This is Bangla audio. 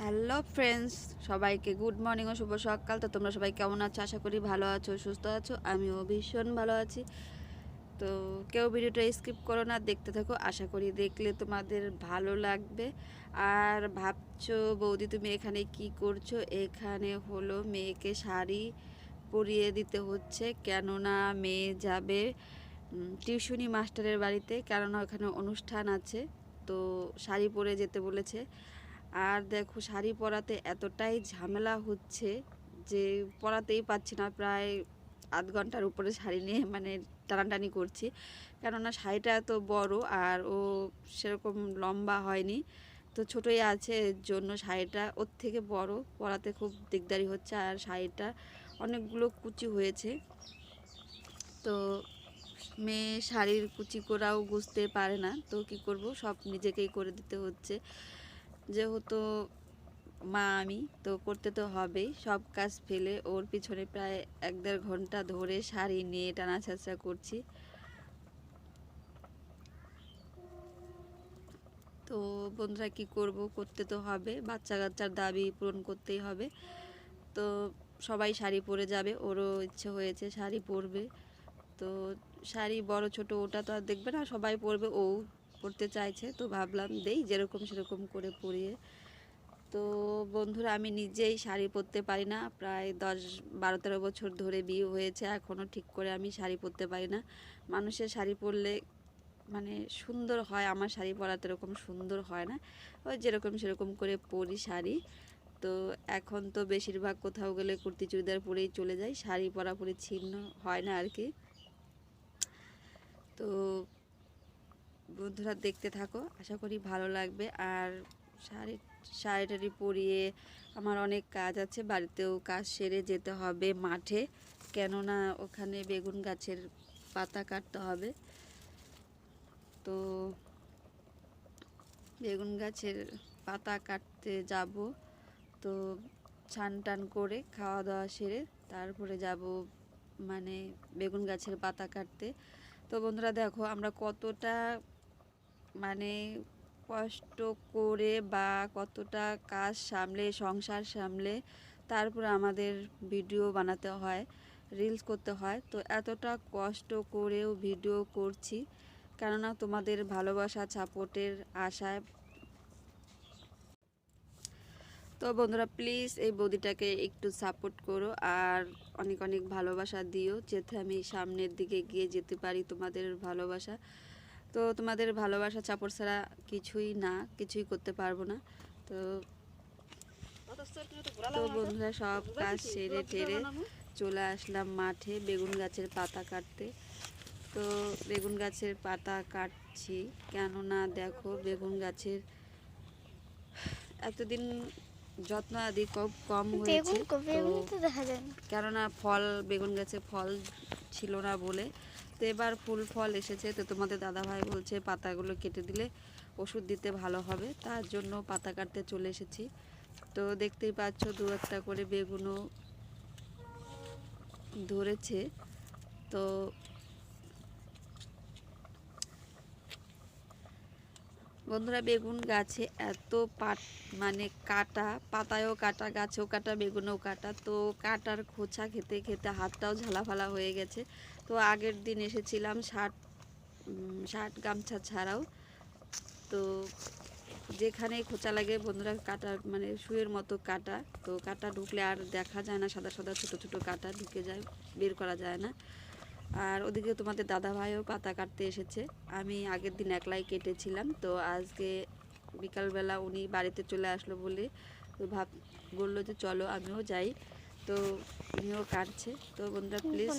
হ্যালো ফ্রেন্ডস সবাইকে গুড মর্নিং ও শুভ সকাল। তো তোমরা সবাই কেমন আছো? আশা করি ভালো আছো, সুস্থ আছো। আমিও ভীষণ ভালো আছি। তো কেউ ভিডিওটা স্কিপ করো না, দেখতে থাকো। আশা করি দেখলে তোমাদের ভালো লাগবে। আর ভাবছ, বৌদি, তুমি এখানে কি করছ? এখানে হলো মেয়েকে শাড়ি পরিয়ে দিতে হচ্ছে। কেননা মেয়ে যাবে টিউশনি মাস্টারের বাড়িতে। কেননা ওখানে অনুষ্ঠান আছে। তো শাড়ি পরে যেতে বলেছে। আর দেখো শাড়ি পরাতে এতটাই ঝামেলা হচ্ছে যে পরাতেই পাচ্ছি না। প্রায় আধ ঘণ্টার উপরে শাড়ি নিয়ে মানে টানাটানি করছি। কেননা শাড়িটা এত বড় আর ও সেরকম লম্বা হয়নি। তো ছোটোই আছে, এর জন্য শাড়িটা ওর থেকে বড়। পরাতে খুব দিকদারি হচ্ছে আর শাড়িটা অনেকগুলো কুচি হয়েছে। তো মেয়ে শাড়ির কুচি করাও বুঝতে পারে না। তো কি করব? সব নিজেকেই করে দিতে হচ্ছে। যেহেতু মা আমি, তো করতে তো হবেই। সব কাজ ফেলে ওর পিছনে প্রায় এক দেড় ঘণ্টা ধরে শাড়ি নিয়ে টানা ছাঁচড়া করছি। তো বন্ধুরা, কি করব? করতে তো হবে। বাচ্চা কাচ্চার দাবি পূরণ করতেই হবে। তো সবাই শাড়ি পরে যাবে। ওরও ইচ্ছে হয়েছে শাড়ি পরবে। তো শাড়ি বড় ছোট ওটা তো আর দেখবে না, সবাই পরবে। ও পড়তে চাইছে, তো ভাবলাম দেই যেরকম সেরকম করে পরিয়ে। তো বন্ধুরা, আমি নিজেই শাড়ি পরতে পারি না, প্রায় দশ বারো তেরো বছর ধরে বিয়ে হয়েছে এখনও ঠিক করে আমি শাড়ি পরতে পারি না। মানুষের শাড়ি পরলে মানে সুন্দর হয়, আমার শাড়ি পরাতে এরকম সুন্দর হয় না। ওই যেরকম সেরকম করে পরি শাড়ি। তো এখন তো বেশিরভাগ কোথাও গেলে কুর্তি চুড়িদার পরেই চলে যায় শাড়ি পরা পরে ছিন্ন হয় না আর কি তো বন্ধুরা দেখতে থাকো। আশা করি ভালো লাগবে। আর শাড়ি শাড়ি টাড়ি পরিয়ে আমার অনেক কাজ আছে। বাড়িতেও কাজ সেরে যেতে হবে মাঠে। কেননা ওখানে বেগুন গাছের পাতা কাটতে হবে। তো বেগুন গাছের পাতা কাটতে যাব। তো ছান টান করে খাওয়া দাওয়া সেরে তারপরে যাব মানে বেগুন গাছের পাতা কাটতে। তো বন্ধুরা দেখো আমরা কতটা মানে কষ্ট করে বা কতটা কাজ সামলে, সংসার সামলে তারপরে আমাদের ভিডিও বানাতে হয় রিলস করতে হয়। তো এতটা কষ্ট করেও ভিডিও করছি। কেননা তোমাদের ভালোবাসা সাপোর্টের আশায়। তো বন্ধুরা প্লিজ এই বৌদিটাকে একটু সাপোর্ট করো আর অনেক অনেক ভালোবাসা দিও, যাতে আমি সামনের দিকে গিয়ে যেতে পারি তোমাদের ভালোবাসা। তো তোমাদের ভালোবাসা চাপড় ছাড়া কিছুই না কিছুই করতে পারব না। তো তো বন্ধুরা সব কাজ সেরে টেরে চলে আসলাম মাঠে বেগুন গাছের পাতা কাটতে। তো বেগুন গাছের পাতা কাটছি কেননা দেখো বেগুন গাছের এতদিন যত্ন আদি খুব কম হয়েছে। কেননা ফল বেগুন গাছে ফল ছিল না বলে তো এবার ফুল ফল এসেছে। তো তোমাদের দাদাভাই বলছে পাতাগুলো কেটে দিলে ওষুধ দিতে ভালো হবে, তার জন্য পাতা কাটতে চলে এসেছি। তো দেখতেই পাচ্ছ দু একটা করে বেগুনও ধরেছে। তো বন্ধুরা বেগুন গাছে এত পাট মানে কাটা পাতায়ও কাটা গাছেও কাটা বেগুনেও কাটা তো কাটার খোঁচা খেতে খেতে হাতটাও ঝালাফালা হয়ে গেছে। তো আগের দিন এসেছিলাম উম, শার্ট গামছা ছাড়াও। তো যেখানেই খোঁচা লাগে বন্ধুরা কাটা মানে শুয়ের মতো কাটা। তো কাটা ঢুকলে আর দেখা যায় না সাদা সাদা ছোট ছোট কাটা ঢুকে যায় বের করা যায় না। আর ওদিকে তোমাদের দাদা ভাইও পাতা কাটতে এসেছে। আমি আগের দিন একলাই কেটেছিলাম তো আজকে বিকালবেলা উনি বাড়িতে চলে আসলো বলে তো ভাব বলল যে চলো আমিও যাই। তো উনিও কাটছে। তো বন্ধুরা প্লিজ